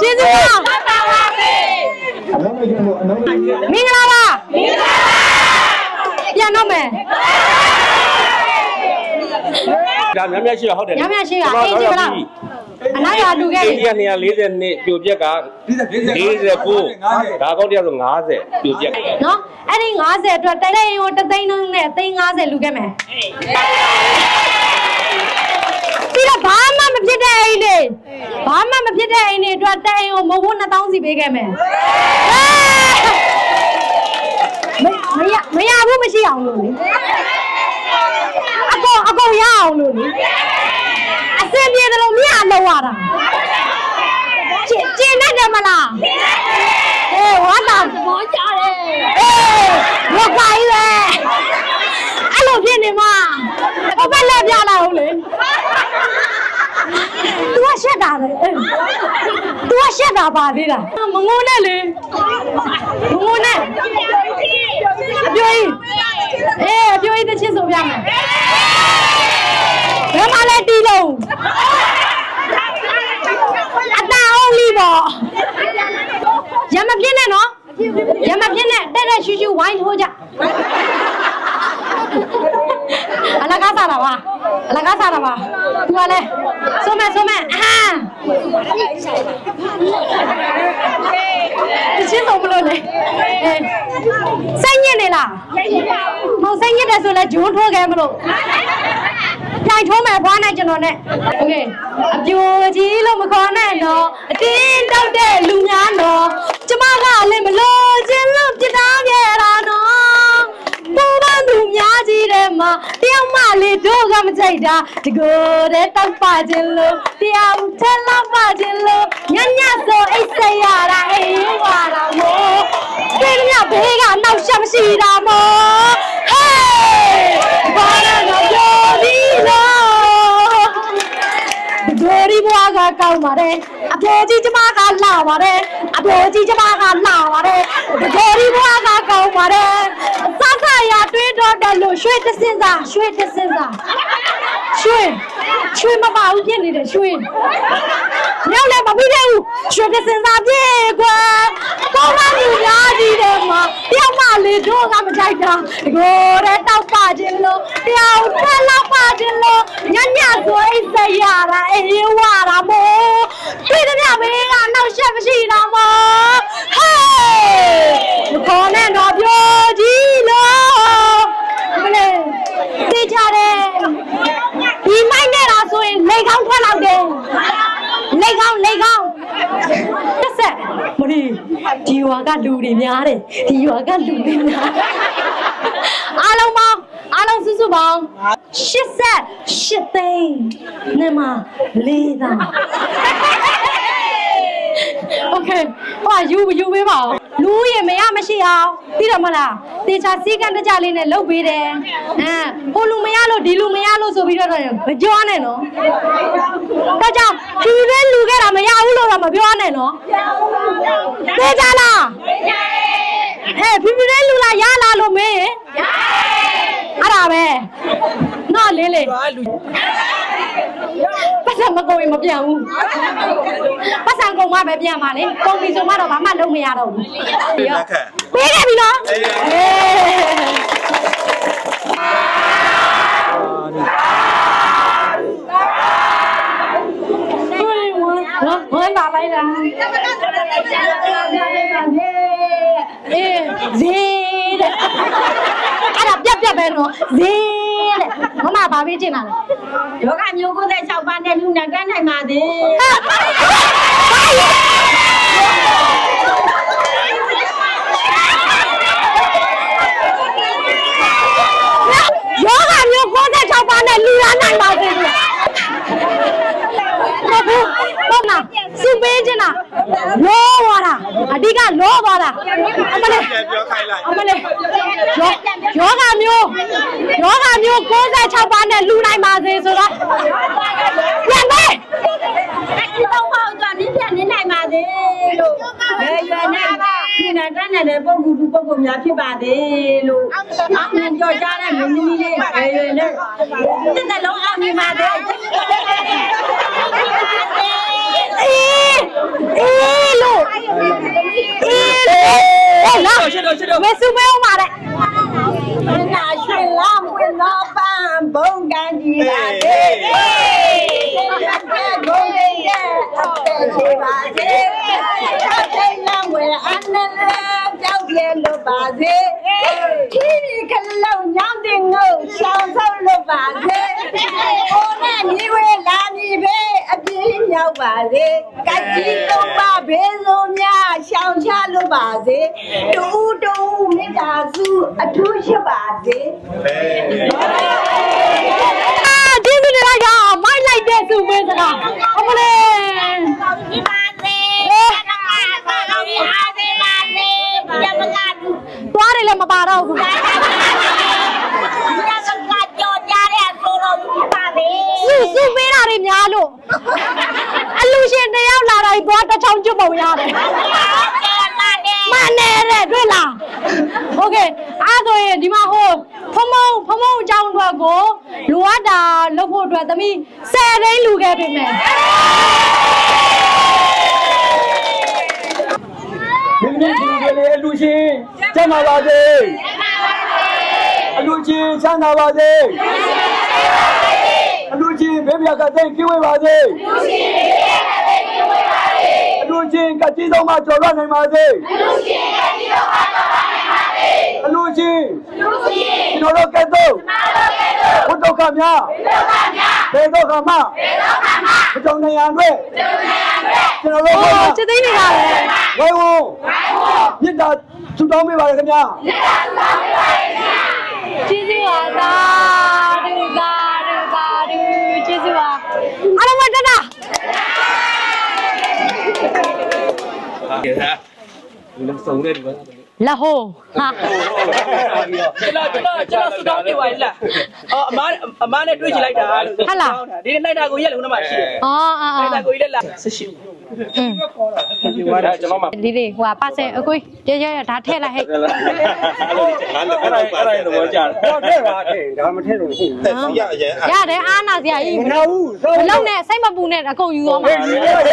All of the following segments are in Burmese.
ကျေးဇူးပါမင်္ဂလာပါပြန်တော့မယ်ဒါများများရှိတော့ဟုတ်တယ်များများရှိတာအေးကြည့်မလား အနားရလူခဲ့ဒီပြီက240နှစ်ပြိုပြက်က49ဒါကောက်တယောက်ဆို50ပြိုပြက်နော်အဲ့ဒီ90အတွက်တိုက်တဲ့ရင်ကိုတသိန်းလုံးနဲ့သိန်း90လူခဲ့မယ်ပြီးတော့ဘာမှမဖြစ်တဲ့အိမ်တွေဘာမှမဖြစ်တဲ့အိမ်တွေအတွက်တိုင်ကိုမဟုတ်ဘူး2000စီပေးခဲ့မယ်မမရမရဘူးမရှိအောင်လို့လေအကုန်အကုန်ရအောင်လို့လေအ စင်ပြေတယ်လို့မြတ်လောက်ရတာကျင်ကျင်နဲ့တယ်မလားအေးဝါတာဘောကြတယ်အေးဝက်ကိုင်းပဲအဲ့လိုဖြစ်နေမှာအဘလက်ပြလာအောင်လေ तू ကရှက်တာလေ तू ကရှက်တာပါသေးတာမငုံနဲ့လေမငုံနဲ့အပြိုကြီးအေးအပြိုကြီးတစ်ချက်ဆိုပြမယ်ဘယ်မှာလဲတီး လုံးအတန်အောင်လီပေါ့ရမပြင်းနဲ့နော်ရမပြင်းနဲ့တက်တက်ရှူရှူဝိုင်းထိုးကြအလကားစားတာပါအလကားစားတာပါ तू ကလည်းဆုံးမဲ့ဆုံးမဲ့အဟမ်းတချင်းဆုံးမလို့လေအေးစိတ်ညစ်နေလားမဟုတ်စိတ်ညစ်တယ်ဆိုလဲဂျွန်းထိုးခဲ့မလို့ ပြိုင်ထိုးမယ်ဘွားနဲ့ကျွန်တော်နဲ့โอเคအပြိုကြီးလို့မခေါ်နဲ့တော့အတင်းတောက်တဲ့လူများတော့ကျမကလည်းမလို့ခြင်းလို့ပြစ်တာခဲ့တာနော်ပူပန်သူများကြီးတဲ့မှာတယောက်မှလေတို့ကမကြိုက်တာတကိုယ်တည်းတောက်ပါခြင်းလို့တယောက်ထက်လောက်ပါခြင်းလို့ညညဆိုအိတ်ဆက်ရတာအေးဝါတာမို့ပြင်းမြဘေးကနောက်ရှက်မရှိတာမို့ဟေးဘာ ကကောင်းပါတယ်အဖေကြီးကျမကလာပါတယ်အဖေကြီးကျမကလာပါတယ်ဒိုရီဘွားကကောင်းပါတယ်စဆရာတွေးတော့တယ်လို့ရွှေတစင်းစာရွှေတစင်းစာရွှေရွှေမပါဘူးဖြစ်နေတယ်ရွှေမြောက်လည်းမပြီးသေးဘူးရွှေတစင်းစာပြေကွာ ကောင်းမှလူများကြီးတယ်မှာတယောက်မှလေတို့ကမကြိုက်တာဒီကိုယ်တဲ့တောက်ပါခြင်းလို့တယောက်ထက်လောက်ပါခြင်းလို့ညညဆိုအိတ်ဆက်ရတာအေးဝါတာမို့တွေ့တဲ့မြဘေးကနောက်ရှက်မရှိတာမို့ဟေးမခေါ်နဲ့တော့ပြောကြည့်လို့မလေးသိကြတယ်ဒီမိုက်နဲ့တော့ဆိုရင်လေကောင်းထွက်လောက်တယ်လေကောင်းလေကောင်း တစ်ဆက်မလီဒီရွာကလူတွေများတယ်ဒီရွာကလူတွေများတယ်အားလုံးပေါင်းအားလုံးစုစုပေါင်း88သိန်းနဲ့မှ၄သောင်း โอเคဟိုယူယူပေးပါဦးလူရင်မရမရှိအောင်သိတယ်မလားတေချာစီကံတကြလေးနဲ့လုတ်ပေးတယ်အဲဟိုလူမရလို့ဒီလူမရလို့ဆိုပြီးတော့မပြောနဲ့နော်ဒါကြောင့်ဖြူရဲလူခဲ့တာမရဘူးလို့တော့မပြောနဲ့နော်သိကြလားဟဲ့ဖြူရဲလူလားရလားလို့မေးရင် အဲ့ဒါပဲနော်လေးလေးပတ်စံမကုန်ရင်မပြန်ဘူးပတ်စံကုန်မှပဲပြန်ပါလေကုန်ပြီဆိုမှတော့ဘာမှလုပ်မရတော့ဘူးလက်ခံပေးခဲ့ပြီနော်အေးဟိုဝမ်းဝမ်း လာလိုက်တာအေးဇေးတဲ့အဲ့ဒါပြက်ပြက်ပဲနော်ဇေးတဲ့မမဘာပေးချင်တာလဲယောဂမျိုးကိုယ်တဲ့6ပါးနဲ့လူနဲ့တန်းနိုင်ပါသေးယောဂမျိုး96ပါးနဲ့လူရနိုင်ပါစေလို့ဟုတ်ဘူးဟုတ်လားစင်ပေးချင်တာလောသွားတာအ ဓိကလောသွားတာအမလေးပြန်ပြောခိုင်းလိုက်အမလေးယောယောဂမျိုးယောဂမျိုး96ပါးနဲ့လူနိုင်ပါစေဆိုတော့ပြန်ပေးဒီတော့ဟောကြောင့်နင်းပြန်နေနိုင်ပါသေးလို့ဘယ်ရွယ်နဲ့ပါနဲ့တန်းနေတဲ့ပုံကူတူပုံကူများဖြစ်ပါသေးလို့အောင်မြင်ကြော်ကြားတဲ့မင်းသမီးလေးပဲရွယ်နဲ့တစ်သက်လုံးအောင်မြင်ပါသေး အေးအေးလို့အေးလို့ဟဲ့လား ရှစ်တော့ရှစ်တော့ မစုမဲအောင်ပါတဲ့နာရွှေလမ်းဝင်တော့ပန်းဘုံကန်ကြီးလာတဲ့ဘုံလေးရဲ့အသက်ရှိပါစေအသိလမ်းဝင်အနန္တကြော က်ပြလို့ပါစေခီးဒီကလုံးညောင်းတင်ငုတ်ရှောင်းဆုံးလို့ပါစေကိုနဲ့ညီဝဲလာညီပဲအပြင်းရောက်ပါစေကကြီးတော့ပါဘေးဆုံးများရှောင်းချလို့ပါစေတူတူမေတ္တာစုအထူးရှိပါစေအာကျေးဇူးတင်လိုက်တာမိုက်လိုက်တဲ့စုမဲစကား ရှင်ကျမ်းပါပါစေအလူရှင်ချမ်းသာပါစေအလူရှင်ဘေးပြကတဲ့ကိဝေးပါစေအလူရှင်ကတိဆုံးမကျော်လွှတ်နိုင်ပါစေအလူရှင်ကျွန်တော်တို့ကဲ့သို့ဘုဒ္ဓကများဘေဒုက္ခမ ဘုဒ္ဓနေရန်တွေကျွန်တော်တို့ဟိုစစ်သိန်းတွေကလည်းဝိုင်းဝန်းမြစ်တာထူတောင်းပေးပါရခင်ဗျာကျေးဇူးပါသာဒူသာဒူသာဒူကျေးဇူးပါအားလုံးမတတာဒီလိုစုံတဲ့ဒီမှာ လက်ဟိုးဟာကျွန်တော်ကျွန်တော်ကျွန်တော်စတောင်းပြပါလားအော်အမအမနဲ့တွေ့ချင်လိုက်တာဒီနေ့လိုက်တာကိုရက်လုံးတော့မှရှိတယ်အော်အော်လိုက်တာအော်ကိုရက်လာဆရှိอืมဒီမှာကျွန်တော်မှဒီလေးဟိုပါဆယ်အကွေးကြရရဒါထည့်လိုက်ဟဲ့အဲ့လိုငါလည်းအဲ့ဒါအဲ့ဒါတော့ကြားတော့ထဲပါထဲဒါမထဲတော့ဘူးတက်စီရအရင်အဲ့ရတယ်အားနာစရာကြီးမနာဘူးသောမလုံးနဲ့စိတ်မပူနဲ့အကုန်ယူသွားမှာဟေးဒီရရဒီ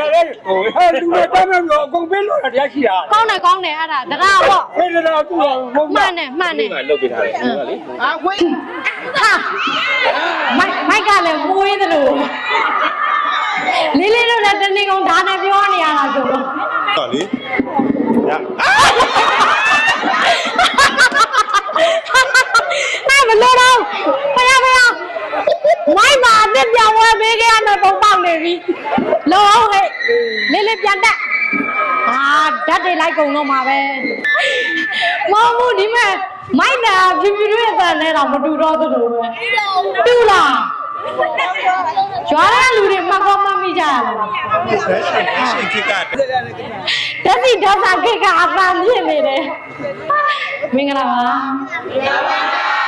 ရလေဟိုဟဲ့လူတွေတမ်းလို့အကုန်ပေးလို့တရားရှိတာကောင်းတယ်ကောင်းတယ်အဲ့ဒါတကားပေါ့ဟဲ့တော့သူ့မဟုတ်မှန်တယ်မှန်တယ်ငါလုတ်ပေးထားတယ်ဟုတ်လေအာခွေးဟာမိုက်မိုက်ကလည်းမွေးသလိုလေးလေးတို့လည်းတနေ့ကုန်ဒါနဲ့ပြောနေရတာဆိုတော့တော့လေရအဲ့မလို့တော့ဖယားဖယားမိုက်ပါအစ်ပြောင်းဝဲပေးခဲ့ရမယ်ပုံပေါက်နေပြီလောဟဲ့လေးလေးပြန်တက် ဟာဓာတ်တွေလိုက်ကုန်တော့မှာပဲမဟုတ်ဘူးဒီမဲ့မိုက်တာဖြူဖြူတွေအပန်နဲ့တော့မတူတော့သလိုပဲတူလားကျွားတဲ့လူတွေမှတ်ကောမှတ်မိကြရလားရှိခိကဓာတ်စီဓာတ်စာခေတ်ကအပန်ဖြစ်နေတယ်မင်္ဂလာပါ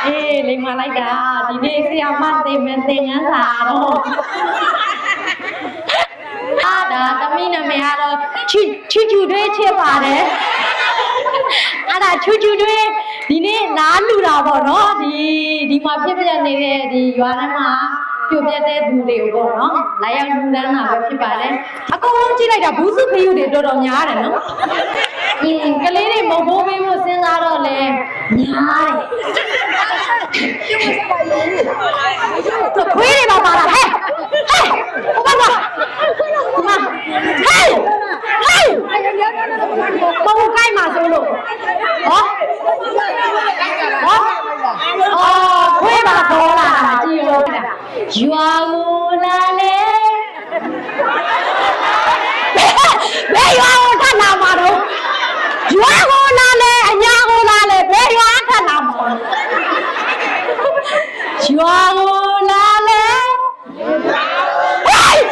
အေးလိမ္မာလိုက်တာဒီနေ့ဆရာမသိမယ်သင်ငန်းစာတော့ အာဒါသမီးနာမည်ကတော့ချီချီချူတွေးချစ်ပါတယ်အဲ့ဒါချူချူတွေဒီနေ့လားလူတာပေါ့နော်ဒီဒီမှာဖြစ်ပြနေတဲ့ဒီရွာထဲမှာပြိုပြက်တဲ့သူတွေကိုပေါ့နော်လာရောက်လူတန်းတာပဲဖြစ်ပါတယ်အကုန်လုံးကြည့်လိုက်တာဘူးစုခရုတွေတော်တော်များတယ်နော်အင်းကလေးတွေမဟုတ်ဘူးလို့စဉ်းစားတော့လေများတယ် ခွေးတွေတော့ပါလားဟဲ့ဟဲ့ဟိုဘက်ကဒီမှာဟဲ့ဟဲ့မဟုတ်ကိုက်မှာဆိုလို့ဟောဟောအော်ခွေးပါခေါ်လာတာကြည့်လို့ရွာကိုလာလေဘယ်ရွာကိုထပ်လာမှာတော့ရွာကိုလာလေအညာကိုလာလေဘယ်ရွာထပ်လာမှာ ရွာကိုလာလေဟေး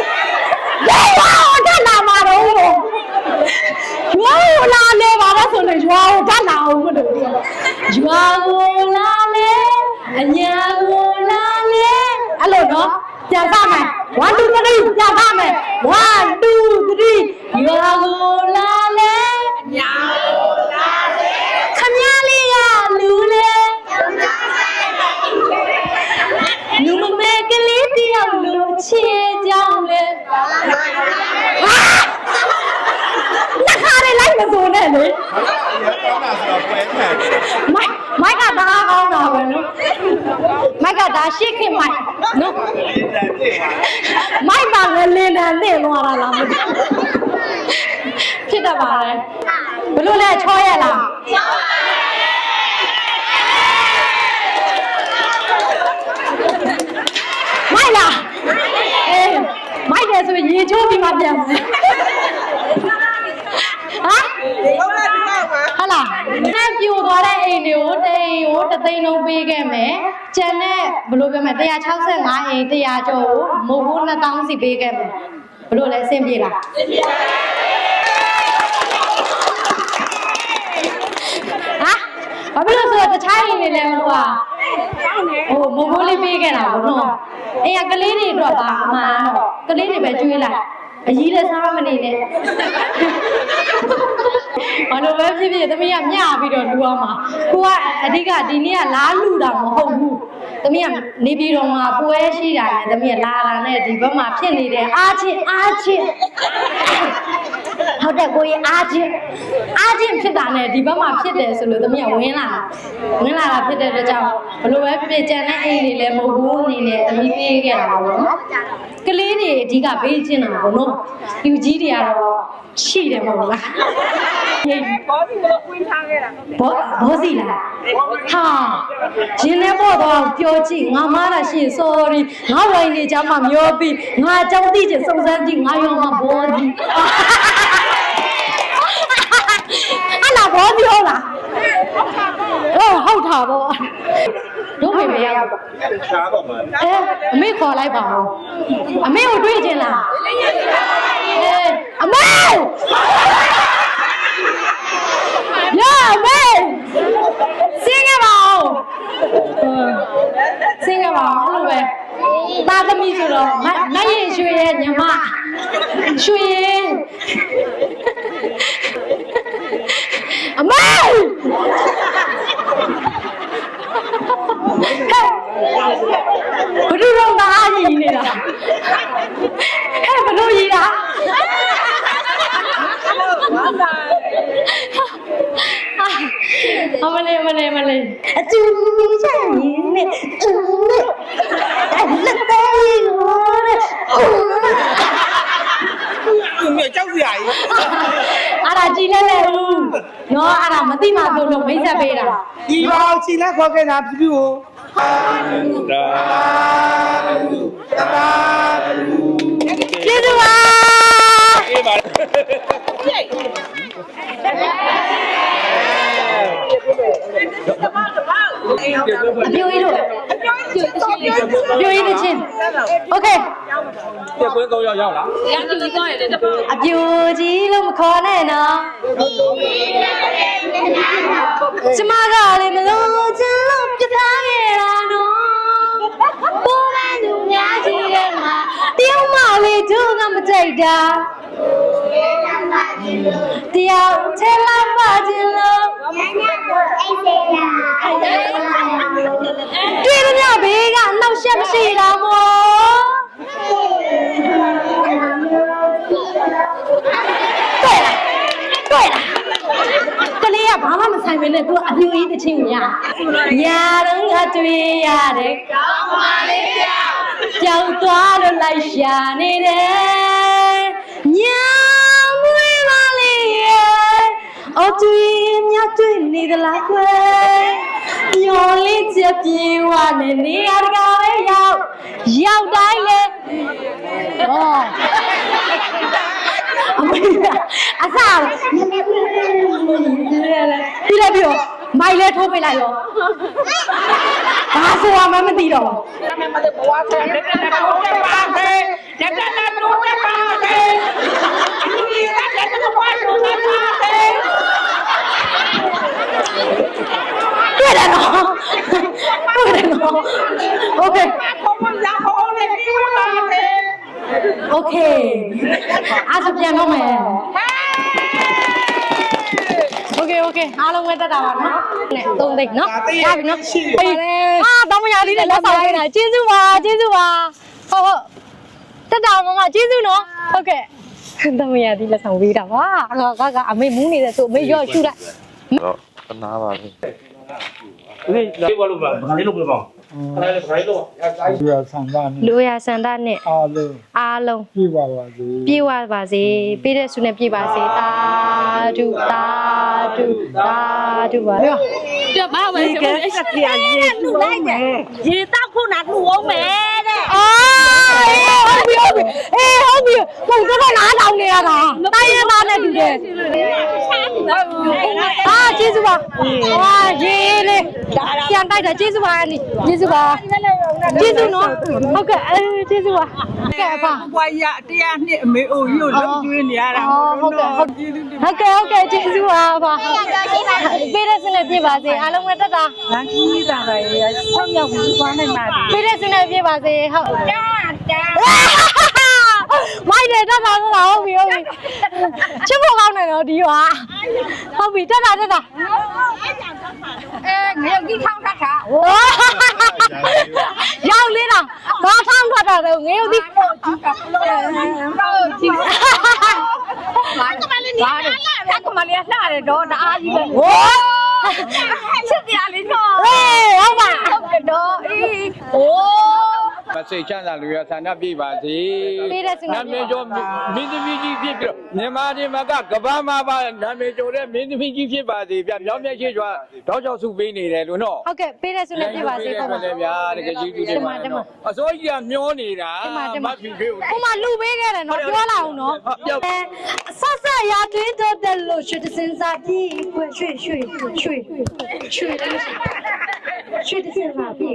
ဘယ်ရွာကိုထပ်လာမှာတော့ရွာကိုလာလေပါတော့ဆိုရင်ရွာကိုထပ်လာအောင်မလို့ရွာကိုလာလေအညာကိုလာလေအဲ့လိုနော်ပြန်စမယ်1 2 3ပြန်စမယ်1 2 3ရွာကိုလာလေအညာ တယ်လေမိုက်မိုက်ကတအားကောင်းတာပဲနော်မိုက်ကဒါရှေ့ခင်မိုက်နော်မိုက်ပါလည်းလင်းတယ်လင်းသွားတာလားမသိဖြစ်တတ်ပါလေဘလို့လဲချောရလားချောပါမိုက်လားအေးမိုက်တယ်ဆိုရင်ရေချိုးပြီးမှပြန်မယ် ပြိုသွားတဲ့အိမ်တွေကိုတိမ်ကိုတစ်သိန်းလုံးပေးခဲ့မယ်ကျန်တဲ့ဘယ်လိုပြောမလဲ165အိမ်100ကျော်ကိုမုတ်ဘူး2000စီပေးခဲ့မယ်ဘယ်လိုလဲအဆင်ပြေလားအဆင်ပြေပါဟာဘာဖြစ်လို့ဆိုတော့တခြားအိမ်တွေလည်းဟိုကဟိုမုတ်ဘူးလေးပေးခဲ့တာဘောနော်အိမ်ကကလေးတွေအတွက်ပါအမှန်တော့ကလေးတွေပဲကျွေးလိုက်အကြီးလည်းစားမနေနဲ့ဘာလို့ပဲဖြစ်ဖြစ်သမီးကမျှပြီးတော့လူအောင်မှာကိုကအဓိကဒီနေ့ကလားလူတာမဟုတ်ဘူးသမီးကနေပြည်တော်မှာပွဲရှိတာနဲ့သမီးကလာတာနဲ့ဒီဘက်မှာဖြစ်နေတဲ့အားချင်းအားချင်းဟုတ်တယ်ကိုကြီးအားချင်းအားချင်းဖြစ်တာနဲ့ဒီဘက်မှာဖြစ်တယ်ဆိုလို့သမီးကဝင်လာတာဝင်လာတာဖြစ်တဲ့အတွက်ကြောင့်ဘလို့ပဲဖြစ်ဖြစ်ကြံတဲ့အိမ်တွေလည်းမဟုတ်ဘူးအနေနဲ့သမီးပေးခဲ့တာပါဘောနော်ကလေးတွေအဓိကဘေးကျင်တာဘောနော်လူကြီးတွေကတော့ ရှိတယ်မဟုတ်လားဘောစီကိုကွင်းထားခဲ့တာဟုတ်တယ်ဘောဘောစီလားဟာရှင်နဲ့ပေါ့တော့ပြောကြည့်ငါမားတာရှင် sorry ငါဝိုင်းနေကြမှာမျောပြီးငါအကြောင်းသိချင်စုံစမ်းကြည့်ငါရောမှာဘောစီအလားဘောစီဟုတ်လားဟုတ်ဟုတ်တာပေါ့တို့မေမရောက်ရှားတော့မှာအဲအမေခေါ်လိုက်ပါဦးအမေကိုတွေ့ချင်လား အဲအမေရအမေစင်းရပါဦးစင်းရပါဦးအဲ့လိုပဲသားသမီးဆိုတော့မမရင်ရွှေရဲ့ညီမရွှေရဲ့အမေဘယ်လိုတော့ငါအရင်နေတာဟဲ့ဘယ်လိုကြီးလား အမလေးမလေးမလေးအကျူချင်နေအူနဲ့လက်သေးကိုတဲ့သူမြေကြောက်စရာကြီးအဲ့ဒါကြည်လဲလဲဦးနော်အဲ့ဒါမသိမှဆိုလို့မိတ်ဆက်ပေးတာဒီပါအောင်ချီလက်ခေါ်ခဲ့တာပြပြကိုဒါကျေးဇူးပါအေးပါ အပြိုကြီးတို့အပြိုကြီးတစ်ချင်းโอเค ပြက်ကွင်း၃ယောက်ရောက်လား အပြိုကြီးလို့မခေါ်နဲ့နော်ကျမကလည်းမလို့ချင်လို့ပြထားခဲ့တာနော်ပေါ်ပန်းသူများကြီးရဲ့မှာတယောက်မှလေးတို့ကမကြိုက်တာ တယောက်ထဲလာပါခြင်းလို့တွေ့ရမြဘေးကနှောက်ရှက်မရှိတာမို့တွေ့လားတွေ့လားကလေးကဘာမှမဆိုင်မနဲ့သူအပြူကြီးတစ်ချင်းကိုရညာတော့ငါတွေ့ရတယ်ကောင်းပါလေကြောက်ကြောက်သွားလို့လိုက်ရှာနေတယ်ညာမွေးပါလေရဲ့ အော်သူရင်မြတ်တွေ့နေသလားခွဲညော်လေးချက်ပြေဝနဲ့နေရတကာပဲရောက်ရောက်တိုင်းလေဟောအမေကအစားပြီးလိုက်ပြီးတော့မိုက်လဲထိုးပေးလိုက်ရောဘာဆိုမှမသိတော့တွေ့တယ်နော်တွေ့တယ်နော် โอเคโอเคအားစပြန်တော့မယ်โอเคโอเคအားလုံးဝက်တက်တာပါနော်နဲ့သုံးသိန်းနော်ရပြီနော်အာတောင်းမရလေးနဲ့လက်ဆောင်ပေးတာကျေးဇူးပါကျေးဇူးပါဟုတ်ဟုတ်တက်တာမမကျေးဇူးနော်ဟုတ်ကဲ့တောင်းမရလေးလက်ဆောင်ပေးတာပါငါကအမေမူးနေတယ်ဆိုအမေရော့ရှူလိုက် တော့တနာပါပဲ ဒီဘလို့ပါဘာလို့လို့ပါအဲ့ဒါလည်းဘာလို့လူရဆန္ဒနဲ့လူရဆန္ဒနဲ့အားလုံးအားလုံးပြပါပါစေပြေဝပါစေပေးတဲ့ဆုနဲ့ပြေပါစေတာဒုတာဒုတာဒုပါပြောပြပါမယ်ကဲစက်ပြာရေလူလိုက်တယ်ရေတောက်ခုနာလူအောင်မယ်တဲ့အာဟုတ် ပြီဟုတ်ပြီအေးဟုတ်ပြီပုံတော့လားတောင်းနေရတာတိုင်းရသားနဲ့တူတယ်အာကျေးဇူးပါဟာရေးလေပြန်တိုက်တာကျေးဇူးပါအန်ဒီကျေးဇူးပါကျေးဇူးနော်ဟုတ်ကဲ့အဲကျေးဇူးပါကဲအဖဘွားရတရားနှစ်အမေအိုကြီးကိုလုံးကျွေးနေရတာဟုတ်ကဲ့ဟုတ်ကဲ့ဟုတ်ကဲ့ဟုတ်ကဲ့ကျေးဇူးပါပါပေးတဲ့စနေပြပါစေအားလုံးပဲတက်တာလမ်းကြီးတာပဲဆောက်ရောက်ပြီးသွားနိုင်ပါပြီပေးတဲ့စနေပြပါစေဟုတ်တာတာ မိုက်တယ်တက်တာတက်တာဟုတ်ပြီဟုတ်ပြီချစ်ဖို့ကောင်းတယ်နော်ဒီဟာဟုတ်ပြီတက်တာတက်တာအဲငရုတ်ကြီးထောင်းထတာရောက်လေးတာဘာထောင်းထွက်တာတော့ငရုတ်သီးတော့ကြီးဘာကမလေးနေလာကမလေးလှတယ်တော့တအားကြီးပဲဟိုးချစ်တရားလေးတော့ အေးဟုတ်ပါ ဟုတ်တယ်တော့အေးโอ้ မ စိတ်ချမ်းသာလူရဆန္ဒပြပါစေပေးတဲ့စနေနာမည်ကျော်မင်းသမီးကြီးဖြစ်ပြီးတော့မြန်မာပြည်မှာကကဘာမှာပါနာမည်ကျော်တဲ့မင်းသမီးကြီးဖြစ်ပါစေဗျမြောင်းမြတ်ရှိကျွာတောက်ချောက်စုပေးနေတယ်လို့နော်ဟုတ်ကဲ့ပေးတဲ့စနေပြပါစေပေါ့ပါတယ်ဗျာတကယ်ကြီးတူတယ်ပါနော်အစိုးရကမျောနေတာဒီမှာဒီမှာမဖြူဖေးကိုဟိုမှာလူပေးခဲ့တယ်နော်ပြောလာအောင်နော်ဟုတ်ပြောအဲဆက်ဆက်ရတွင်းတော့တယ်လို့ရွှေတစင်စာပြီကွရွှေရွှေရွှေရွှေ ရွှေတစင်စာပြီ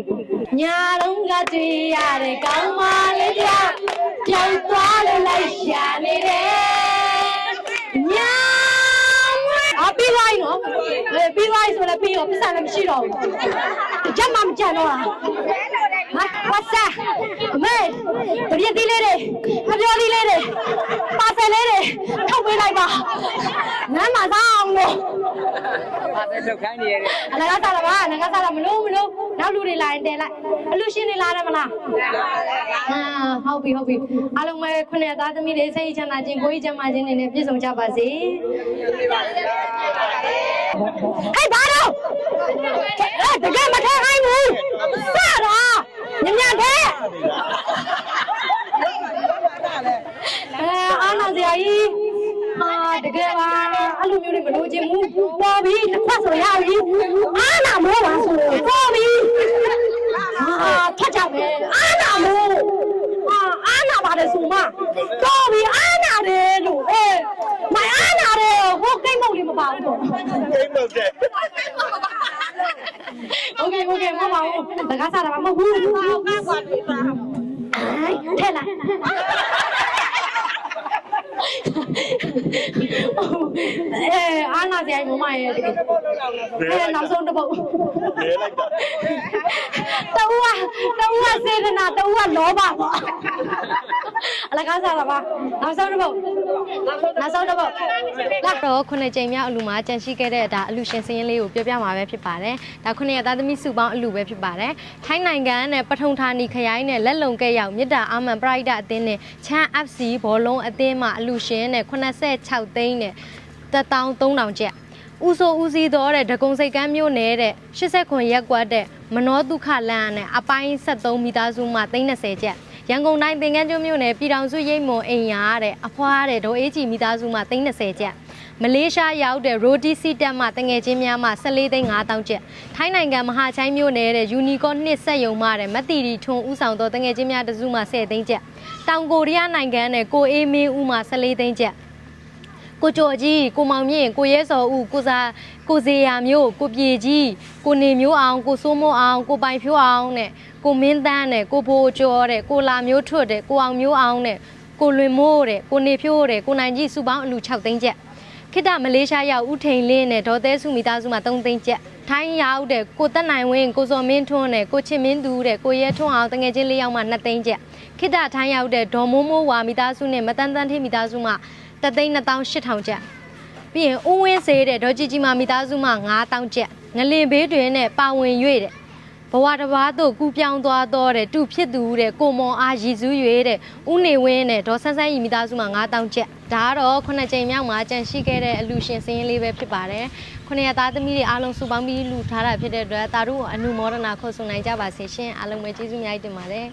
ညာလုံးကတွေ့ရတဲ့ကောင်းမလေးတယောက်ပြောင်းသွားလို့လိုက်ရှာနေတယ်ညာအပြီးသွားပြီနော်အဲပြီးသွားပြီဆိုလည်းပြီးတော့ပတ်စံလည်းမရှိတော့ဘူးကြက်မှမကြံတော့လားဟာ ဝတ်စာအမေတပြည့်သေးလေးတွေအပြောလေးလေးတွေပါဆယ်လေးတွေထုတ်ပေးလိုက်ပါနမ်းမသားအောင်လို့ပါတဲ့လောက်ခိုင်းနေရတယ်အလကားစားလာပါငကားစားလာမလို့မလို့နောက်လူတွေလာရင်တဲလိုက်အလူရှင်တွေလာတယ်မလားဟာဟုတ်ပြီဟုတ်ပြီအားလုံးပဲခုနှစ်သားသမီးတွေစိတ်ချမ်းသာခြင်းကိုယ်ကြီးချမ်းသာခြင်းတွေနဲ့ပြည့်စုံကြပါစေဟဲ့ဘာတော့အဲတကယ်မထဲခိုင်းဘူးစတော့ညညတဲ့ အဲအားနာစရာကြီးဟာတကယ်ပါအဲ့လိုမျိုးတွေမလို့ခြင်းဘူးပေါ်ပြီတစ်ခွက်ဆိုရပြီအားနာမိုးပါဆိုပေါ်ပြီဟာထက်ကြမယ်အားနာမိုးဟာအားနာပါတယ်ဆိုမှပေါ်ပြီအားနာတယ်လို့အဲမအားနာတယ်ဟိုကိတ်မုတ်လေးမပါဘူးတော့ ကိတ်မုတ်တဲ့ โอเคโอเคမပါဘူးတကားစားတာမဟုတ်ဘူးဟိုကကွာလေးပါထဲလာ အဲအားနာစရာမမရဲ့တကယ်အဲနောက်ဆုံးတစ်ပုတ်လဲလိုက်တာတူကတူကစေတနာတူကလောဘပေါ့အလကားစားတာပါနောက်ဆုံးတစ်ပုတ်နောက်ဆုံးတစ်ပုတ်လာတော့ခုနှစ်ကြိမ်မြောက်အလူမှာကြန့်ရှိခဲ့တဲ့ဒါအလူရှင်စင်းရင်လေးကိုပြောပြမှာပဲဖြစ်ပါတယ်ဒါခုနှစ်ရသားသမီးစုပေါင်းအလူပဲဖြစ်ပါတယ်ထိုင်းနိုင်ငံနဲ့ပထုံဌာနီခရိုင်နဲ့လက်လုံကဲရောက်မြစ်တာအာမန်ပရိုက်တာအသင်းနဲ့ချမ်း FC ဘောလုံးအသင်းမှအလူရှင်နဲ့86သိန်းနဲ့13000ကျပ်ဦးဆိုဦးစီးတော်တဲ့ဒဂုံစိတ်ကမ်းမြို့နယ်တဲ့80ခွန်ရက်ကွက်တဲ့မနောဒုက္ခလမ်းနဲ့အပိုင်း73မိသားစုမှ330ကျပ်ရန်ကုန်တိုင်းသင်္ကန်းကျွန်းမြို့နယ်ပြည်တော်စုရိတ်မွန်အိမ်ယာတဲ့အဖွားတဲ့ဒေါ်အေးကြီးမိသားစုမှ330ကျပ်မလေးရှားရောက်တဲ့ရိုဒီစီတက်မှတငယ်ချင်းများမှ14သိန်း5000ကျပ်ထိုင်းနိုင်ငံမဟာချိုင်းမြို့နယ်တဲ့ယူနီကောနှစ်ဆက်ယုံမှတဲ့မတ်တီရီထွန်းဦးဆောင်သောတငယ်ချင်းများတစုမှ10သိန်းကျပ်တောင်ကိုရီးယားနိုင်ငံနဲ့ကိုအေးမင်းဦးမှ14သိန်းကျပ် ကိုကျော်ကြီးကိုမောင်မြင့်ကိုရဲစော်ဦးကိုစာကိုစေယာမျိုးကိုပြေကြီးကိုနေမျိုးအောင်ကိုစိုးမိုးအောင်ကိုပိုင်ဖြိုးအောင်နဲ့ကိုမင်းတန်းနဲ့ကိုဘိုးကျော်တဲ့ကိုလာမျိုးထွတ်တဲ့ကိုအောင်မျိုးအောင်နဲ့ကိုလွင်မိုးတဲ့ကိုနေဖြိုးတဲ့ကိုနိုင်ကြီးစုပေါင်းအလူ6သိန်းကျပ်ခိတမလေးရှားရောက်ဦးထိန်လင်းနဲ့ဒေါ်သဲစုမိသားစုမှာ3သိန်းကျပ်ထိုင်းရောက်တဲ့ကိုတက်နိုင်ဝင်းကိုစော်မင်းထွန်းနဲ့ကိုချစ်မင်းသူတဲ့ကိုရဲထွန်းအောင်တငယ်ချင်းလေးယောက်မှ2သိန်းကျပ်ခိတထိုင်းရောက်တဲ့ဒေါ်မိုးမိုးဝါမိသားစုနဲ့မတန်းတန်းထေးမိသားစုမှ 3သိန်း2800ကျပ်ပြီးရင်ဦးဝင်းစေးတဲ့ဒေါ်ကြီးကြီးမမိသားစုမှ9000ကျပ်ငလင်ဘေးတွင်နဲ့ပါဝင်၍တဲ့ဘဝတစ်ပါးသို့ကူပြောင်းသွားတော့တဲ့တူဖြစ်သူတဲ့ကိုမောင်အားရည်စူး၍တဲ့ဦးနေဝင်းနဲ့ဒေါ်ဆန်းဆန်းဤမိသားစုမှာ9000ကျပ်ဒါကတော့ခုနှစ်ကြိမ်မြောက်မှာကြန့်ရှိခဲ့တဲ့အလူရှင်စင်းရင်းလေးပဲဖြစ်ပါတယ်ခုနှစ်ရသားသမီးတွေအားလုံးစုပေါင်းပြီးလူထားတာဖြစ်တဲ့အတွက်တာတို့အနုမောဒနာခေါ်ဆိုနိုင်ကြပါစေရှင်အားလုံးပဲကျေးဇူးအများကြီးတင်ပါတယ်